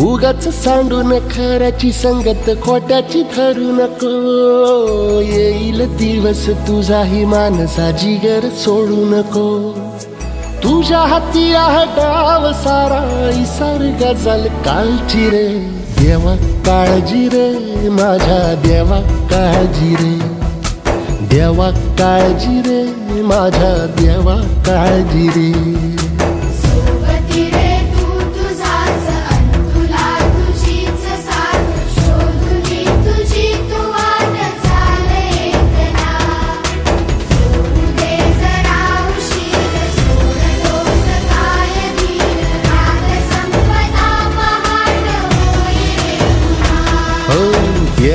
उगाच सांडून खऱ्याची संगत खोट्याची ठरू नको. येईल दिवस तुझाही मानसा जिगर सोडू नको. तुझ्या हाती आहे डाव सारा इसार गजल कालची रे. देवा काळजी रे माझ्या देवा काळजी रे. देवा काळजी रे माझ्या देवा काळजी रे.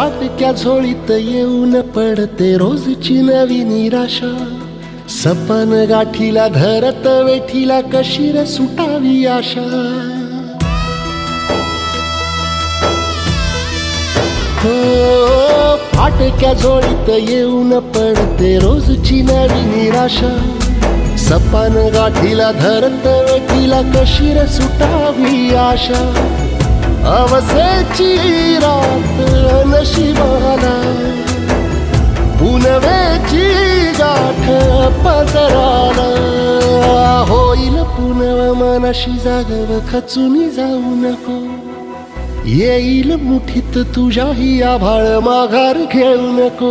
फाटक्या झोळीत येऊन पडते रोजची नवी निराशा. सपन गाठीला धरत वेठीला कशीर सुटावी आशा. हो फाटक्या झोळीत येऊन पडते रोजची नवी निराशा. सपन गाठीला धरत वेठीला कशीर सुटावी आशा. अवसेची रात नशिबाला. पुनवेची गाठ पदराला. होईल पुनव मनाशी जागव खचून जाऊ नको. येईल मुठीत तुझ्याही आभाळ माघार घेऊ नको.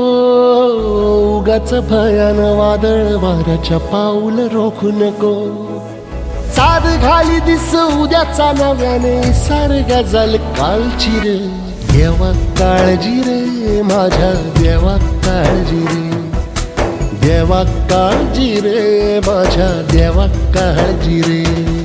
उगाच भयान वादळ वाऱ्याच्या पाऊल रोखू नको. साध घाली दिस उद्याचा नव्याने सार गजल कालची रे. देवा काळजी रे माझ्या देवा काळजी रे. देवा काळजी रे माझ्या देवा काळजी रे.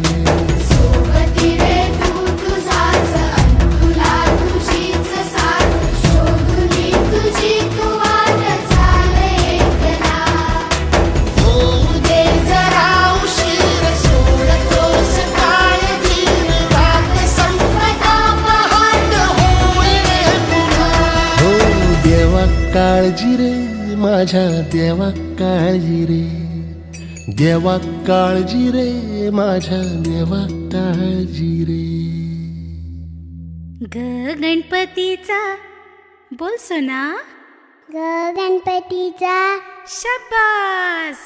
काळजी रे माझ्या देवा काळजी रे. देवा काळजी रे माझ्या देवा काळजी रे. ग गणपतीचा बोल सोना. ग गणपतीचा. शबास.